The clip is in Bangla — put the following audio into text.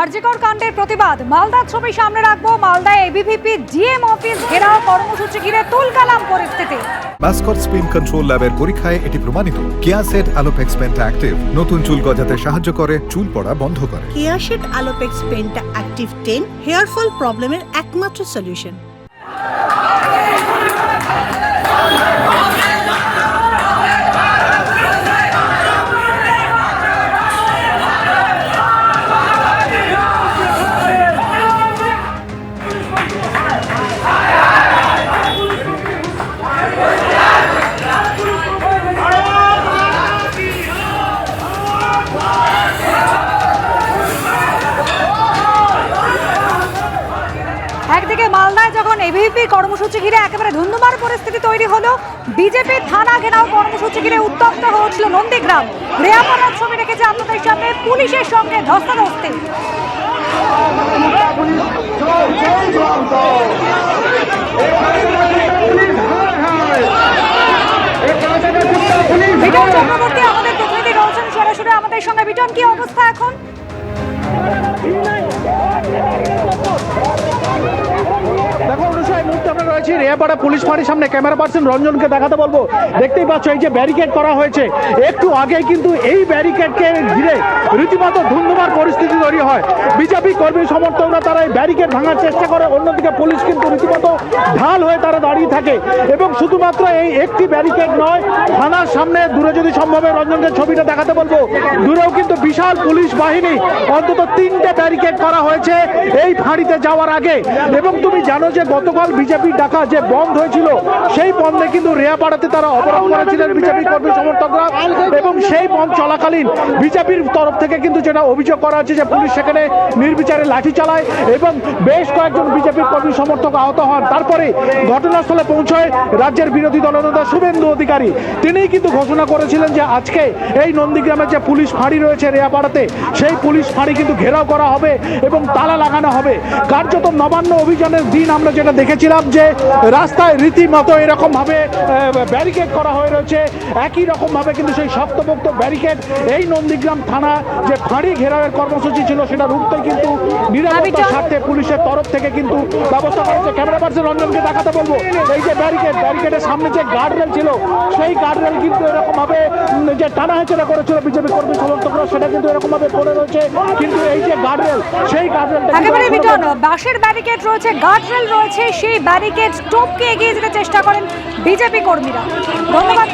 আরজিকর কাণ্ডের প্রতিবাদ। মালদার ছবি সামনে রাখব। মালদায় এবিভিপি জিএম অফিস ঘেরাও কর্মসূচি ঘিরে তুলকালাম পরিস্থিতি। মাস্কট স্পিন কন্ট্রোল ল্যাবের পরীক্ষায় এটি প্রমাণিত। কিয়াসেট আলোপেক্স পেন্টা অ্যাক্টিভ। নতুন চুল গজাতে সাহায্য করে চুল পড়া বন্ধ করে। কিয়াসেট আলোপেক্স পেনটা অ্যাক্টিভ টেন হেয়ার ফল প্রবলেমের একমাত্র সলিউশন। এবিভিপি কর্মসূচি ঘিরে একেবারে ধুন্ধুমার পরিস্থিতি তৈরি হলো। বিজেপির থানা ঘেরাও কর্মসূচি ঘিরে উত্তপ্ত হয়েছিল নন্দীগ্রাম। রেয়াপাড়ার ছবি রেখেছে আপনাদের সামনে পুলিশের সঙ্গে ধস্তাধস্তি। বিটন আমাদের প্রতিনিধি রয়েছেন সরাসরি আমাদের সঙ্গে। বিটন, কি অবস্থা এখন দেখো অনুষা এই মুহূর্তে আমরা রয়েছি। রেয়াপাড়া পুলিশ ফাঁড়ির সামনে ক্যামেরা পার্সন রঞ্জনকে দেখাতে বলব। দেখতেই পাচ্ছ, এই যে ব্যারিকেড করা হয়েছে, একটু আগেই কিন্তু এই ব্যারিকেডকে ঘিরে রীতিমতো ধুন্ধুমার পরিস্থিতি তৈরি হয়। বিজেপি কর্মী সমর্থকরা তারা এই ব্যারিকেড ভাঙার চেষ্টা করে, অন্যদিকে পুলিশ কিন্তু রীতিমতো ঢাল হয়ে তারা দাঁড়িয়ে থাকে। এবং শুধুমাত্র এই একটি ব্যারিকেড নয়, থানার সামনে দূরে যদি সম্ভব রঞ্জনকে ছবিটা দেখাতে বলব। দূরেও কিন্তু বিশাল পুলিশ বাহিনী অন্তত তিনটে ব্যারিকেড করা হয়েছে এই ফাঁড়িতে যাওয়ার আগে। এবং তুমি জানো যে গতকাল বিজেপির ডাকা যে বন্ধ হয়েছিল সেই বন্ধে কিন্তু রেয়াপাড়াতে তারা অবরোধ করেছিলেন বিজেপি কর্মী সমর্থকরা। এবং সেই বন্ধ চলাকালীন বিজেপির তরফ থেকে কিন্তু যেটা অভিযোগ করা হচ্ছে যে পুলিশ সেখানে নির্বিচারে লাঠি চালায় এবং বেশ কয়েকজন বিজেপির কর্মী সমর্থক আহত হন। তারপরে ঘটনাস্থলে পৌঁছয় রাজ্যের বিরোধী দলনেতা শুভেন্দু অধিকারী। তিনিই কিন্তু ঘোষণা করেছিলেন যে আজকে এই নন্দীগ্রামের যে পুলিশ ফাঁড়ি রয়েছে রেয়াপাড়াতে সেই পুলিশ ফাঁড়ি কিন্তু ঘেরাও করা হবে এবং তালা লাগানো হবে। কার্যত নবান্ন অভিযানের দিন আমরা যেটা দেখেছিলাম যে রাস্তায় রীতিমতো এরকম ভাবে ব্যারিকেড করা হয়ে রয়েছে। একই রকম ভাবে কিন্তু সেই শক্তপোক্ত ব্যারিকেড এই নন্দীগ্রাম থানা যে ফাঁড়ি ঘেরাওয়ের কর্মসূচি ছিল সেটা রুখতে কিন্তু নিরাপত্তা আবিচার। স্বার্থে পুলিশের তরফ থেকে কিন্তু ব্যবস্থা করেছে ক্যামেরা পার্সন রঞ্জনকে দেখাতে বলব। এই যে ব্যারিকেড ব্যারিকেডের সামনে যে গার্ডরেল ছিল সেই গার্ডরেল কিন্তু এরকমভাবে যে টানা হেঁচড়া করেছিল বিজেপি কর্মী সমর্থকরা সেটা কিন্তু এরকমভাবে পড়ে রয়েছে। কিন্তু এই যে গার্ডরেল সেই গার্ডরেলটা বাঁশের ব্যারিকেড রয়েছে গার্ডরেল রয়েছে সেই ব্যারিকেড স্টোপকে এগিয়ে যেতে চেষ্টা করেন বিজেপি কর্মীরা। ধন্যবাদ